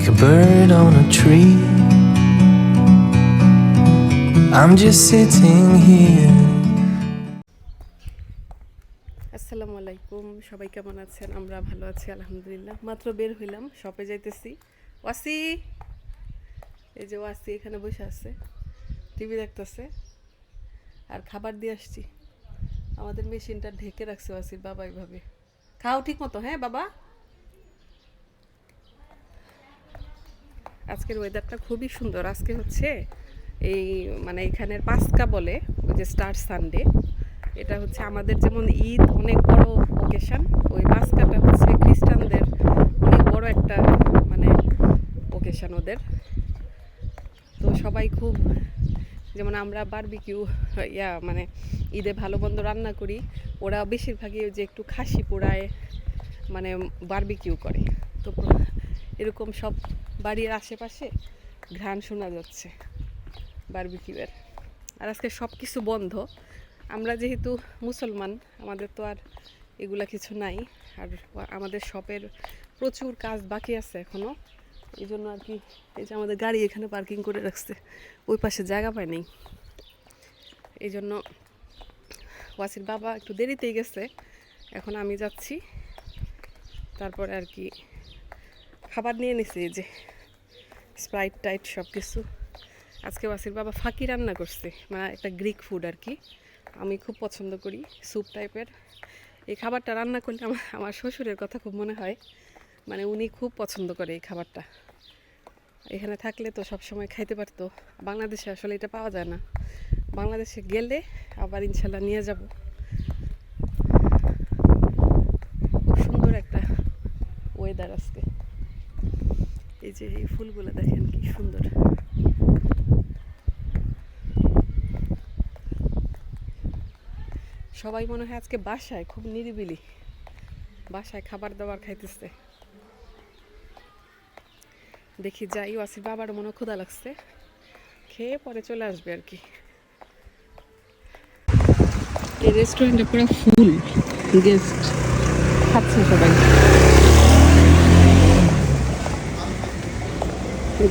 like a bird on a tree. I'm just sitting here. আসসালামু আলাইকুম, সবাই কেমন আছেন? আমরা ভালো আছি, আলহামদুলিল্লাহ। মাত্র বের হইলাম শপে যাইতেছি। ওয়াসি! এই যে ওয়াসি এখানে বসে আছে টিভি দেখতেছে। আর খাবার দিয়ে আসছি। আমাদের মেশিনটা ঢেকে রাখছে ওয়াসির বাবা এইভাবে খাও ঠিক মতো হ্যাঁ বাবা? আজকের ওয়েদারটা খুবই সুন্দর। আজকে হচ্ছে এই মানে এখানের পাঁচকা বলে, ওই যে স্টার সানডে এটা হচ্ছে আমাদের যেমন ঈদ, অনেক বড় ওকেশান ওই পাঁচকাটা হচ্ছে খ্রিস্টানদের অনেক বড় একটা মানে ওকেশান ওদের। তো সবাই খুব যেমন আমরা বারবিকিউ ইয়া মানে ঈদে ভালো মন্দ রান্না করি, ওরা বেশিরভাগই যে একটু খাসি পোড়ায় মানে বারবিকিউ করে। তো এরকম সব বাড়ির আশেপাশে ঘ্রাণ শোনা যাচ্ছে বারবিকিউয়ের। আর আজকে সব কিছু বন্ধ। আমরা যেহেতু মুসলমান, আমাদের তো আর এগুলা কিছু নাই। আর আমাদের শপের প্রচুর কাজ বাকি আছে এখনও এই জন্য আর কি এই যে আমাদের গাড়ি এখানে পার্কিং করে রাখছে, ওই পাশে জায়গা পায় নেই। এই জন্য ওয়াসির বাবা একটু দেরিতেই গেছে। এখন আমি যাচ্ছি। তারপরে আর কি খাবার নিয়ে নিছি, এই যে স্প্রাইট টাইট সব কিছু আজকে ওয়াসির বাবা ফাঁকি রান্না করছে মানে একটা গ্রিক ফুড আর কি। আমি খুব পছন্দ করি স্যুপ টাইপের এই খাবারটা রান্না করলে আমার আমার শ্বশুরের কথা খুব মনে হয়। মানে উনি খুব পছন্দ করে এই খাবারটা। এখানে থাকলে তো সব সময় খাইতে পারতো। বাংলাদেশে আসলে এটা পাওয়া যায় না। বাংলাদেশে গেলে আবার ইনশাল্লাহ নিয়ে যাব। খুব সুন্দর একটা ওয়েদার আজকে। এই যে এই ফুলগুলো দেখেন কি সুন্দর। সবাই মনে হয় আজকে বাসায়, খুব নিরিবিলি। বাসায় খাবার দাবার খাইতেছে। দেখি যাই ওয়াসির বাবার মনে ক্ষুধা লাগছে। খেয়ে পরে চলে আসবে আর কি। এই পুরো ফুল গেস্ট খাচ্ছে সবাই।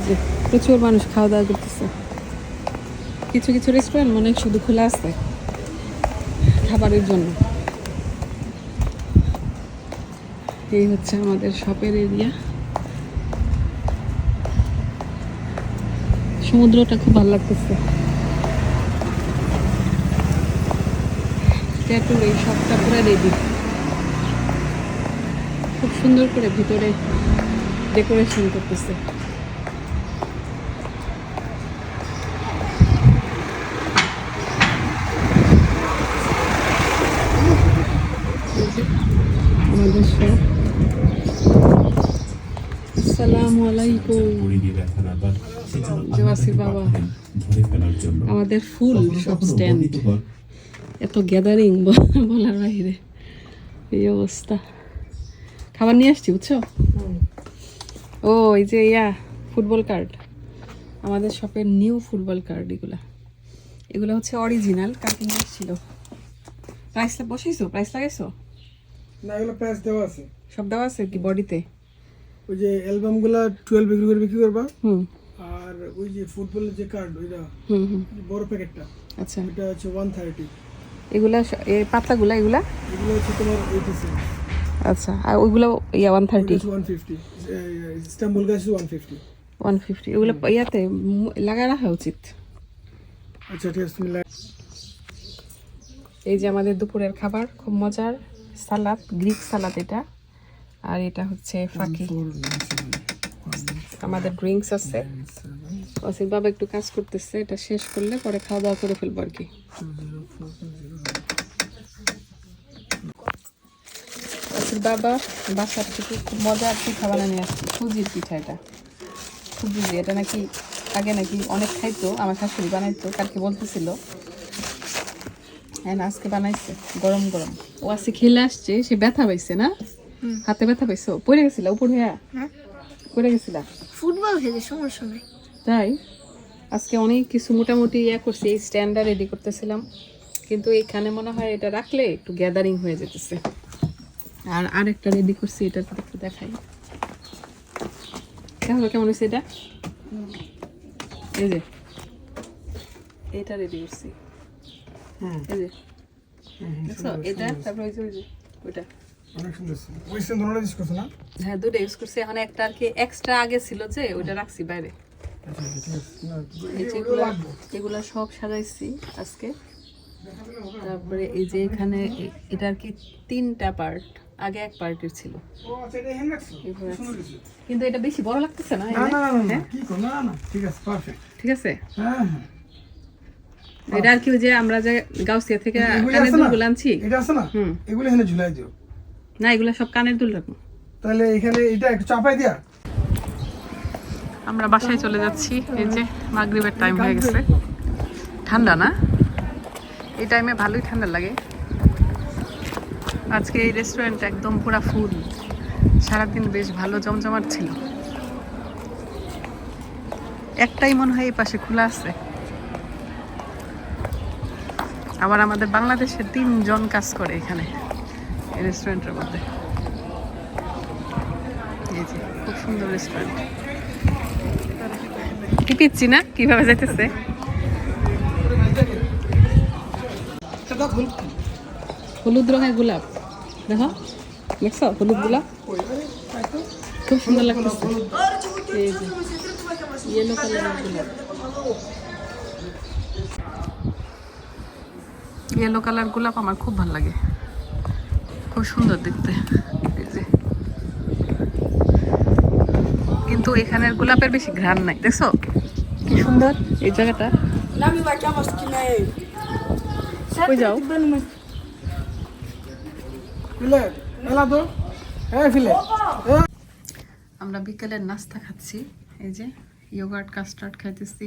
যে প্রচুর মানুষ খাওয়া দাওয়া করতেছে। কিছু কিছু রেস্টুরেন্ট মনে শুধু খোলা আছে খাবারের জন্য। এই হচ্ছে আমাদের শপের এরিয়া সমুদ্রটা খুব ভালো লাগতেছে। ট্যাটুর এই শপটা পুরো রেডি খুব সুন্দর করে ভিতরে ডেকোরেশন করতেছে এই যে আমাদের শপ আসসালামু আলাইকুম জোয়াসির বাবা। আমাদের ফুল সব স্ট্যান্ড এত গ্যাদারিং বলার বাইরে। এই অবস্থা। খাবার নিয়ে আসছি বুঝছ? ও এই যে ইয়া ফুটবল কার্ড আমাদের শপের নিউ ফুটবল কার্ড এগুলা। এগুলো হচ্ছে অরিজিনাল কালকে নিয়ে এসেছিল প্রাইস বসাইছো? প্রাইস লাগাইছো? না এগুলো প্রাইস দেওয়া আছে। সব দেওয়া আছে কি বডিতে ওই যে অ্যালবামগুলো টুয়েলভ বিক্রি করে বিক্রি করবা। আর ওই যে ফুটবলের যে কার্ড ওইটা বড় প্যাকেটটা আচ্ছা। ওইটা হচ্ছে ওয়ান থার্টি এগুলা এই পাতাগুলা এগুলা? এগুলো হচ্ছে তোমার এইটি আচ্ছা আর ওইগুলো ইয়া one thirty one fifty Istanbul গাছ ওয়ান ফিফটি ওয়ান ফিফটি এগুলো ইয়াতে লাগা রাখা উচিত। আচ্ছা ঠিক আছে তুমি এই যে আমাদের দুপুরের খাবার খুব মজার। সালাদ গ্রিক সালাদ এটা। আর এটা হচ্ছে ফাঁকি। আমাদের ড্রিঙ্কস আছে। অসির বাবা একটু কাজ করতেছে, এটা শেষ করলে পরে খাওয়া দাওয়া করে ফেলব আর কি। অসির বাবা বাসার থেকে খুব মজার পিঠা বানিয়ে নিয়ে আসছে, সুজির পিঠা এটা। বুঝি এটা নাকি আগে নাকি অনেক খাইতো, আমার শাশুড়ি বানাইতো, কালকে বলতেছিল। হ্যাঁ আজকে বানাইছে গরম গরম ও আজকে খেলে আসছে, সে ব্যথা পাইছে না? হাতে ব্যথা পাইছো? পড়ে গেছিল উপর হইয়া? পড়ে গেছিলা? ফুটবল খেলে সমস্যা নাই তাই? আজকে অনেক কিছু মোটামুটি ইয়া করছি এই স্ট্যান্ডার রেডি করতেছিলাম। কিন্তু এখানে মনে হয় এটা রাখলে একটু গ্যাদারিং হয়ে যেতেছে। আর আরেকটা রেডি করছি এটা একটু দেখাই। দেখো কেমন হয়েছে এটা? এই যে। এটা রেডি করছি। হ্যাঁ। এই যে। দেখছ? সুন্দর, এটা। তারপরে ওই যে ওইটা। অনেক সুন্দর ছিল। ওই সেম ধরনের ইউজ করছ না? হ্যাঁ দুটো ইউজ করছি। এখন একটা আর কি এক্সট্রা আগে ছিল যে রাখছি বাইরে। আচ্ছা আচ্ছা, এগুলা সব সাজাইছি আজকে। তারপরে এই যে এখানে এটা আর কি তিনটা পার্ট আগে এক পার্টের ছিল। আচ্ছা হয়েছে। কিন্তু এটা বেশি বড় লাগতেছে না? না না না না, না হ্যাঁ? কি না ঠিক আছে পারফেক্ট ঠিক আছে? হ্যাঁ হ্যাঁ। এটা আর কি ওই যে আমরা যে গাউসিয়া থেকে এটা আছে না? হুম। এগুলো এখানে ঝুলাই দিও। না এগুলো সব কানের দুল রাখব। তাহলে এখানে এটা একটু চাপাই দিয়া। আমরা বাসায় চলে যাচ্ছি এই যে মাগরিবের টাইম হয়ে গেছে। ঠান্ডা না? এই টাইমে ভালোই ঠান্ডা লাগে। আজকে এই রেস্টুরেন্ট একদম পুরা ফুল সারাদিন বেশ ভালো জমজমাট ছিল। একটাই মনে হয় এই পাশে খোলা আছে। আবার আমাদের বাংলাদেশের তিনজন কাজ করে এখানে। রেস্টুরেন্টের মধ্যে। এই যে খুব সুন্দর রেস্টুরেন্ট। কি পিচ্ছি না? কীভাবে যাইতেছে? হলুদ রঙের গোলাপ। দেখো দেখছ? হলুদ গোলাপ? খুব সুন্দর লাগতেছে। এই যে ইয়েলো কালারের গোলাপ। ইয়েলো কালার গোলাপ আমার খুব ভালো লাগে। খুব সুন্দর দেখতে। কিন্তু এখানের গোলাপের বেশি ঘ্রাণ নাই দেখছ? কি সুন্দর এই জায়গাটা। যাও? আমরা বিকেলের নাস্তা খাচ্ছি এই যে ইয়োগার্ট কাস্টার্ড খাইতেছি।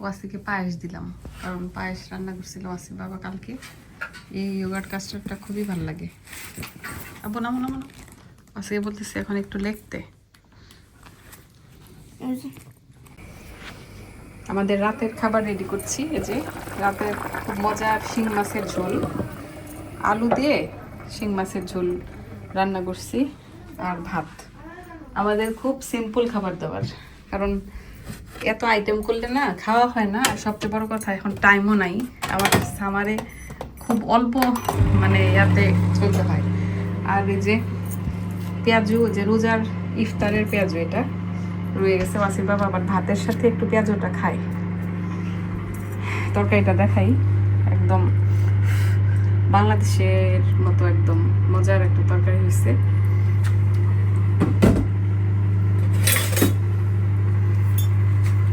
ওয়াসিকে পায়েস দিলাম কারণ পায়েস রান্না করছিল ওয়াসি বাবা কালকে। এই ইয়োগার্ট কাস্টার্ডটা খুবই ভালো লাগে। আবো না মনে মনে ওয়াসিকে বলতেছি এখন একটু লিখতে। আমাদের রাতের খাবার রেডি করছি এই যে রাতের খুব মজার শিং মাছের ঝোল। আলু দিয়ে শিং মাছের ঝোল রান্না করছি আর ভাত। আমাদের খুব সিম্পল খাবার দাবার কারণ এত আইটেম করলে না খাওয়া হয় না। আর সবচেয়ে বড় কথা এখন টাইমও নাই। আমার সামারে খুব অল্প মানে ইয়াতে চলতে হয়। আর এই যে পেঁয়াজু যে রোজার ইফতারের পেঁয়াজু এটা রয়ে গেছে ওয়াসির বাবা, আবার ভাতের সাথে একটু পেঁয়াজুটা খায়। তরকারিটা দেখাই। একদম বাংলাদেশের মতো একদম মজার একটা তরকারি হয়েছে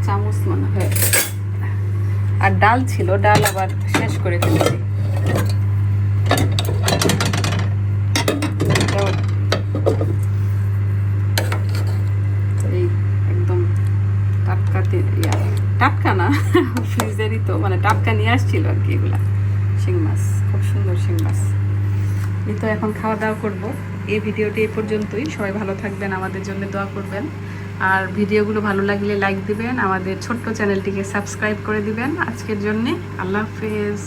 চামচ মনে হয়। আর ডাল ছিল, ডাল আবার শেষ করে ফেলেছি এটাও এই একদম টাটকা তে- ইয়া, টাটকা না ফ্রিজেরই তো মানে টাটকা নিয়ে আসছিল আর কি এগুলা। শিং মাছ, খুব সুন্দর শিং মাছ। এই তো এখন খাওয়া দাওয়া করব। এই ভিডিওটি এ পর্যন্তই। সবাই ভালো থাকবেন, আমাদের জন্য দোয়া করবেন। আর ভিডিওগুলো ভালো লাগলে লাইক দিবেন। আমাদের ছোট্ট চ্যানেলটিকে সাবস্ক্রাইব করে দিবেন। আজকের জন্যে আল্লাহ হাফেজ।